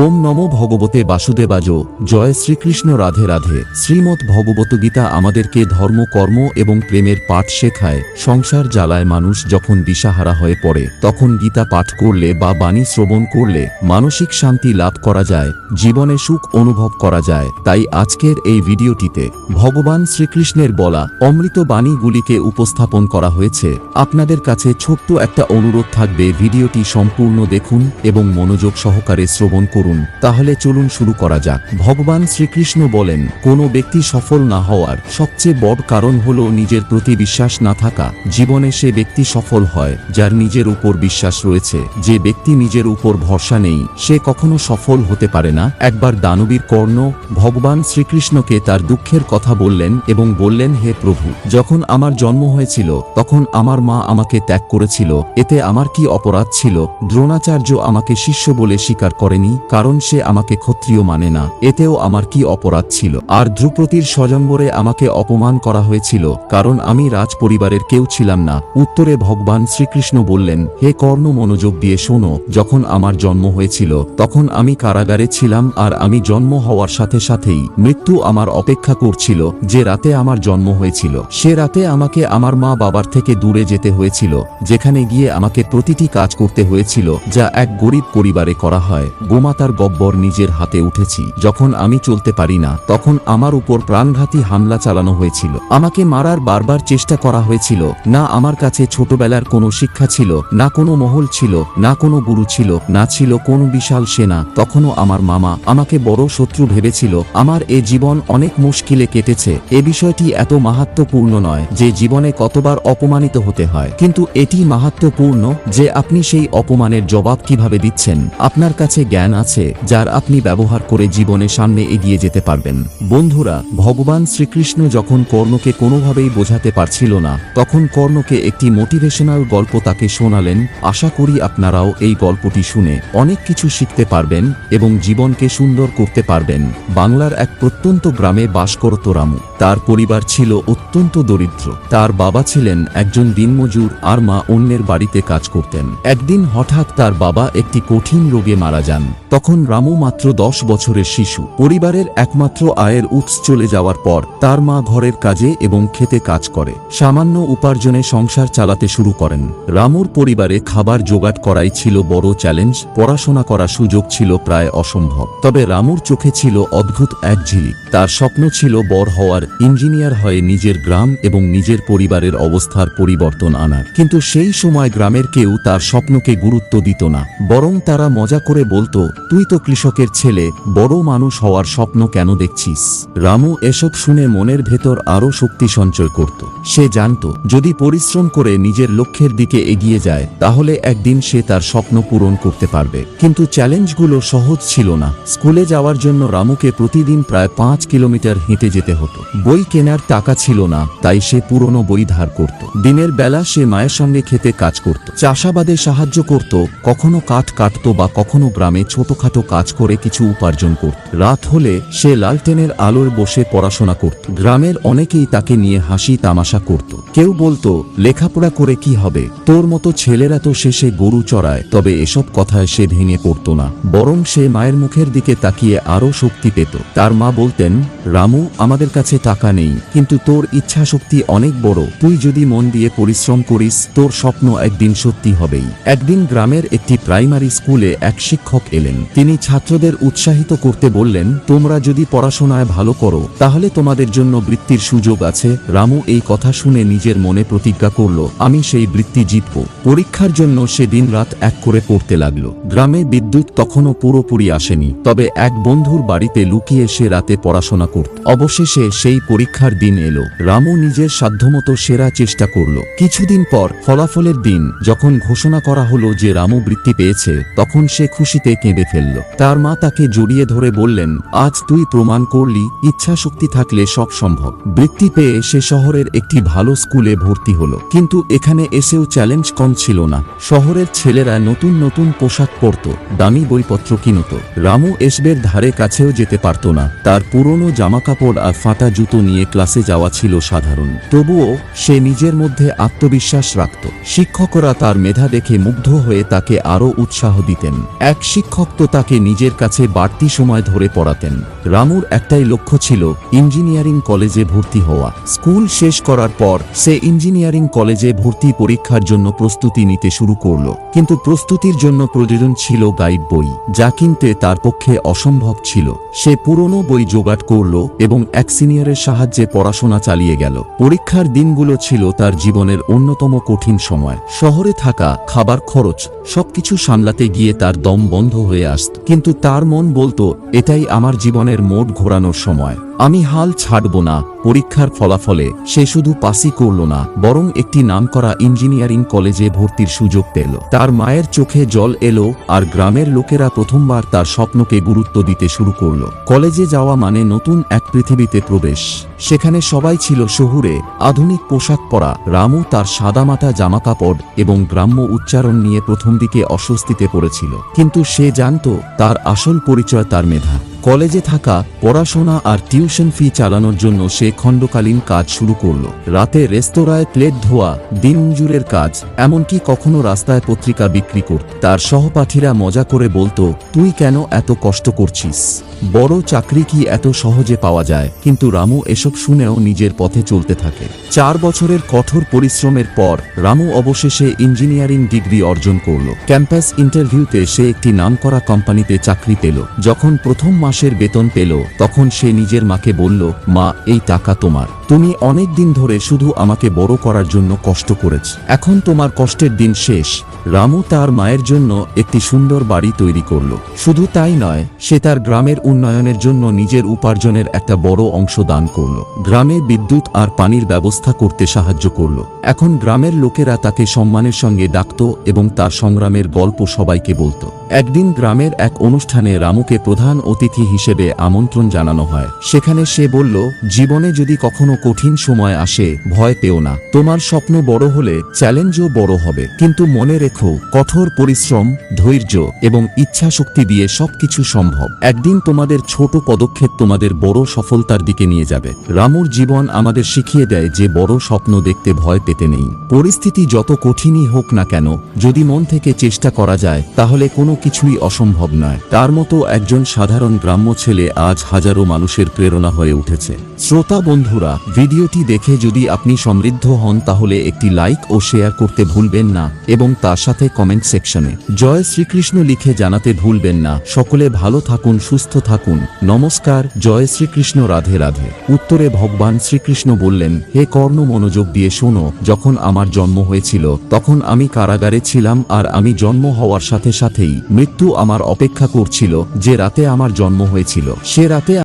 ওম নম ভগবতে বাসুদেবাজ, জয় শ্রীকৃষ্ণ রাধে রাধে। শ্রীমৎ ভগবত গীতা আমাদেরকে ধর্ম, কর্ম এবং প্রেমের পাঠ শেখায়। সংসার জ্বালায় মানুষ যখন দিশাহারা হয়ে পড়ে, তখন গীতা পাঠ করলে বা বাণী শ্রবণ করলে মানসিক শান্তি লাভ করা যায়, জীবনে সুখ অনুভব করা যায়। তাই আজকের এই ভিডিওটিতে ভগবান শ্রীকৃষ্ণের বলা অমৃত বাণীগুলিকে উপস্থাপন করা হয়েছে। আপনাদের কাছে ছোট্ট একটা অনুরোধ থাকবে, ভিডিওটি সম্পূর্ণ দেখুন এবং মনোযোগ সহকারে শ্রবণ করুন। তাহলে চলুন শুরু করা যাক। ভগবান শ্রীকৃষ্ণ বলেন, কোনো ব্যক্তি সফল না হওয়ার সবচেয়ে বড় কারণ হল নিজের প্রতি বিশ্বাস না থাকা। জীবনে সে ব্যক্তি সফল হয়, যার নিজের উপর বিশ্বাস রয়েছে। যে ব্যক্তি নিজের উপর ভরসা নেই, সে কখনো সফল হতে পারে না। একবার দানবীর কর্ণ ভগবান শ্রীকৃষ্ণকে তার দুঃখের কথা বললেন এবং বললেন, হে প্রভু, যখন আমার জন্ম হয়েছিল, তখন আমার মা আমাকে ত্যাগ করেছিল। এতে আমার কি অপরাধ ছিল? দ্রোণাচার্য আমাকে শিষ্য বলে স্বীকার করেনি। কারণ সে আমাকে ক্ষত্রিয় মানে না, এতেও আমার কি অপরাধ ছিল? আর ধ্রুপতির স্বজম্বরে আমাকে অপমান করা হয়েছিল, কারণ আমি রাজ পরিবারের কেউ ছিলাম না। উত্তরে ভগবান শ্রীকৃষ্ণ বললেন, হে কর্ণ মনোযোগ দিয়ে শোনো, যখন আমার জন্ম হয়েছিল, তখন আমি কারাগারে ছিলাম আর আমি জন্ম হওয়ার সাথে সাথেই মৃত্যু আমার অপেক্ষা করছিল, যে রাতে আমার জন্ম হয়েছিল। সে রাতে আমাকে আমার মা বাবার থেকে দূরে যেতে হয়েছিল, যেখানে গিয়ে আমাকে প্রতিটি কাজ করতে হয়েছিল, যা এক গরিব পরিবারে করা হয়। গোমাতার গব্বর নিজের হাতে উঠেছি। যখন আমি চলতে পারি না, তখন আমার উপর প্রাণঘাতী হামলা চালানো হয়েছিল। আমাকে মারার বারবার চেষ্টা করা হয়েছিল। না আমার কাছে ছোটবেলার কোনো শিক্ষা ছিল, না কোনো মহল ছিল, না কোনো গুরু ছিল, না ছিল কোনো বিশাল সেনা। তখনও আমার মামা আমাকে বড় শত্রু ভেবেছিল। আমার এ জীবন অনেক মুশকিলে কেটেছে। এ বিষয়টি এত মাহাত্মপূর্ণ নয় যে জীবনে কতবার অপমানিত হতে হয়। কিন্তু এটি মাহাত্মপূর্ণ যে আপনি সেই অপমানের জবাব কীভাবে দিচ্ছেন। আপনার কাছে জ্ঞান আছে যার আপনি ব্যবহার করে জীবনে সামনে এগিয়ে যেতে পারবেন। বন্ধুরা, ভগবান শ্রীকৃষ্ণ যখন কর্ণকে কোনোভাবেই বোঝাতে পারছিল না, তখন কর্ণকে একটি মোটিভেশনাল গল্প তাকে শোনালেন, আশা করি আপনারাও এই গল্পটি শুনে অনেক কিছু শিখতে পারবেন এবং জীবনকে সুন্দর করতে পারবেন। বাংলার এক প্রত্যন্ত গ্রামে বাস করত রামু। তার পরিবার ছিল অত্যন্ত দরিদ্র। তার বাবা ছিলেন একজন দিনমজুর আর মা অন্যের বাড়িতে কাজ করতেন। একদিন হঠাৎ তার বাবা একটি কঠিন রোগে মারা যান। তখন রামু মাত্র দশ বছরের শিশু। পরিবারের একমাত্র আয়ের উৎস চলে যাওয়ার পর তার মা ঘরের কাজে এবং খেতে কাজ করে। সামান্য উপার্জনে সংসার চালাতে শুরু করেন। রামুর পরিবারে খাবার জোগাড় করাই ছিল বড় চ্যালেঞ্জ। পড়াশোনা করার সুযোগ ছিল প্রায় অসম্ভব। তবে রামুর চোখে ছিল অদ্ভুত এক ঝিলিক। তার স্বপ্ন ছিল বড় হওয়ার ইঞ্জিনিয়ার হয়ে নিজের গ্রাম এবং নিজের পরিবারের অবস্থার পরিবর্তন আনার। কিন্তু সেই সময় গ্রামের কেউ তার স্বপ্নকে গুরুত্ব দিত না। বরং তারা মজা করে বলতো, তুই তো কৃষকের ছেলে, বড় মানুষ হওয়ার স্বপ্ন কেন দেখছিস? রামু এসব শুনে মনের ভেতর আরও শক্তি সঞ্চয় করত। সে জানত, যদি পরিশ্রম করে নিজের লক্ষ্যের দিকে এগিয়ে যায়, তাহলে একদিন সে তার স্বপ্ন পূরণ করতে পারবে। কিন্তু চ্যালেঞ্জগুলো সহজ ছিল না। স্কুলে যাওয়ার জন্য রামুকে প্রতিদিন প্রায় পাঁচ কিলোমিটার হেঁটে যেতে হতো। বই কেনার টাকা ছিল না, তাই সে পুরনো বই ধার করত। দিনের বেলা সে মায়ের সঙ্গে খেতে কাজ করত। চাষাবাদে সাহায্য করত, কখনো কাঠ কাটত বা কখনো গ্রামে ছোটখাটো কাজ করে কিছু উপার্জন করত। রাত হলে সে লালটেনের আলোর বসে পড়াশোনা করত। গ্রামের অনেকেই তাকে নিয়ে হাসি তামাশা করত। কেউ বলতো, লেখাপড়া করে কি হবে? তোর মতো ছেলেরা তো শেষে গরু চড়ায়, তবে এসব কথায় সে ভেঙে পড়ত না। বরং সে মায়ের মুখের দিকে তাকিয়ে আরও শক্তি পেত। তার মা বলতেন, রামু, আমাদের কাছে টাকা নেই, কিন্তু তোর ইচ্ছা শক্তি অনেক বড়। তুই যদি মন দিয়ে পরিশ্রম করিস, তোর স্বপ্ন একদিন সত্যি হবেই। একদিন গ্রামের একটি প্রাইমারি স্কুলে এক শিক্ষক এলেন। তিনি ছাত্রদের উৎসাহিত করতে বললেন, তোমরা যদি পড়াশোনায় ভালো করো, তাহলে তোমাদের জন্য বৃত্তির সুযোগ আছে। রামু এই কথা শুনে নিজের মনে প্রতিজ্ঞা করল, আমি সেই বৃত্তি জিতব। পরীক্ষার জন্য সে দিন রাত এক করে পড়তে লাগল। গ্রামে বিদ্যুৎ তখনও পুরোপুরি আসেনি, তবে এক বন্ধুর বাড়িতে লুকিয়ে সে রাতে পড়াশোনা করত। অবশেষে সেই পরীক্ষার দিন এলো। রামু নিজের সাধ্যমতো সেরা চেষ্টা করল। কিছুদিন পর ফলাফলের দিন, যখন ঘোষণা করা হলো যে রামু বৃত্তি পেয়েছে, তখন সে খুশিতে কেঁদে ফেলল। তার মা তাকে জড়িয়ে ধরে বললেন, আজ তুই প্রমাণ করলি ইচ্ছা শক্তি থাকলে সব সম্ভব। বৃত্তি পেয়ে সে শহরের একটি ভালো স্কুলে ভর্তি হলো। কিন্তু এখানে এসেও চ্যালেঞ্জ কম ছিল না। শহরের ছেলেরা নতুন নতুন পোশাক পরত, দামি বইপত্র কিনত। রামু এসবের ধারে কাছেও যেতে পারত না। তার পুরনো জামাকাপড় আর ফাটা জুতো নিয়ে ক্লাসে যাওয়া ছিল সাধারণ। তবুও সে নিজের মধ্যে আত্মবিশ্বাস রাখত। শিক্ষকরা তার মেধা দেখে মুগ্ধ হয়ে তাকে আরও উৎসাহ দিতেন। এক শিক্ষক তো তাকে নিজের কাছে বাড়তি সময় ধরে পড়াতেন। রামুর একটাই লক্ষ্য ছিল ইঞ্জিনিয়ারিং কলেজে ভর্তি হওয়া। স্কুল শেষ করার পর সে ইঞ্জিনিয়ারিং কলেজে ভর্তি পরীক্ষার জন্য প্রস্তুতি নিতে শুরু করল। কিন্তু প্রস্তুতির জন্য প্রয়োজন ছিল গাইড বই, যা কিনতে তার পক্ষে অসম্ভব ছিল। সে পুরনো বই জোগাড় করল এবং এক সিনিয়রের সাহায্যে পড়াশোনা চালিয়ে গেল। পরীক্ষার দিনগুলো ছিল তার জীবনের অন্যতম কঠিন সময়। শহরে থাকা, খাবার খরচ, সবকিছু সামলাতে গিয়ে তার দম বন্ধ হয়ে আসত। কিন্তু তার মন বলতো, এটাই আমার জীবনের মোট ঘোরানোর সময়। আমি হাল ছাড়ব না, পরীক্ষার ফলাফলে সে শুধু পাসই করল না, বরং একটি নামকরা ইঞ্জিনিয়ারিং কলেজে ভর্তির সুযোগ পেল। তার মায়ের চোখে জল এলো, আর গ্রামের লোকেরা প্রথমবার তার স্বপ্নকে গুরুত্ব দিতে শুরু করল। কলেজে যাওয়া মানে নতুন এক পৃথিবীতে প্রবেশ। সেখানে সবাই ছিল শহুরে, আধুনিক পোশাক পরা, রামু তার সাদামাটা জামাকাপড় এবং গ্রাম্য উচ্চারণ নিয়ে প্রথম দিকে অস্বস্তিতে পড়েছিল। কিন্তু সে জানত, তার আসল পরিচয় তার মেধা। কলেজে থাকা পড়াশোনা আর টিউশন ফি চালানোর জন্য সে খণ্ডকালীন কাজ শুরু করল। রাতে রেস্তোরাঁয় প্লেট ধোয়া দিনমজুরের কাজ, এমনকি কখনো রাস্তায় পত্রিকা বিক্রি করত। তার সহপাঠীরা মজা করে বলতো, তুই কেন এত কষ্ট করছিস? বড় চাকরি কি এত সহজে পাওয়া যায়? কিন্তু রামু এসব শুনেও নিজের পথে চলতে থাকে। চার বছরের কঠোর পরিশ্রমের পর রামু অবশেষে ইঞ্জিনিয়ারিং ডিগ্রি অর্জন করল। ক্যাম্পাস ইন্টারভিউতে সে একটি নামকরা কোম্পানিতে চাকরি পেল, যখন প্রথম মাসের বেতন পেল, তখন সে নিজের মাকে বলল, মা, এই টাকা তোমার। তুমি অনেক দিন ধরে শুধু আমাকে বড় করার জন্য কষ্ট করেছ। এখন তোমার কষ্টের দিন শেষ। রামু তার মায়ের জন্য একটি সুন্দর বাড়ি তৈরি করল। শুধু তাই নয়, সে তার গ্রামের উন্নয়নের জন্য নিজের উপার্জনের একটা বড় অংশ দান করল। গ্রামে বিদ্যুৎ আর পানির ব্যবস্থা করতে সাহায্য করল। এখন গ্রামের লোকেরা তাকে সম্মানের সঙ্গে ডাকত এবং তার সংগ্রামের গল্প সবাইকে বলতো। একদিন গ্রামের এক অনুষ্ঠানে রামুকে প্রধান অতিথি হিসেবে আমন্ত্রণ জানানো হয়। সেখানে সে বলল, জীবনে যদি কখনো কঠিন সময় আসে, ভয় পেও না। তোমার স্বপ্ন বড় হলে চ্যালেঞ্জও বড় হবে। কিন্তু মনে রেখো, কঠোর পরিশ্রম, ধৈর্য এবং ইচ্ছা শক্তি দিয়ে সবকিছু সম্ভব। একদিন তোমাদের ছোট পদক্ষেপ তোমাদের বড় সফলতার দিকে নিয়ে যাবে। রামুর জীবন আমাদের শিখিয়ে দেয় যে বড় স্বপ্ন দেখতে ভয় পেতে নেই। পরিস্থিতি যত কঠিনই হোক না কেন, যদি মন থেকে চেষ্টা করা যায়, তাহলে কোনো কিছুই অসম্ভব নয়। তার মতো একজন সাধারণ গ্রাম্য ছেলে আজ হাজারো মানুষের প্রেরণা হয়ে উঠেছে। শ্রোতা বন্ধুরা, ভিডিওটি দেখে যদি আপনি সমৃদ্ধ হন তাহলে একটি লাইক ও শেয়ার করতে ভুলবেন না এবং তার সাথে কমেন্ট সেকশনে জয় শ্রীকৃষ্ণ লিখে জানাতে ভুলবেন না। সকলে ভালো থাকুন, সুস্থ থাকুন। নমস্কার, জয় শ্রীকৃষ্ণ, রাধে রাধে। উত্তরে ভগবান শ্রীকৃষ্ণ বললেন, হে কর্ণ মনোযোগ দিয়ে শোনো, যখন আমার জন্ম হয়েছিল, তখন আমি কারাগারে ছিলাম আর আমি জন্ম হওয়ার সাথে সাথেই মৃত্যু আমার অপেক্ষা করছিল যে রাতে আমার জন্ম হয়েছিল। সে রাতে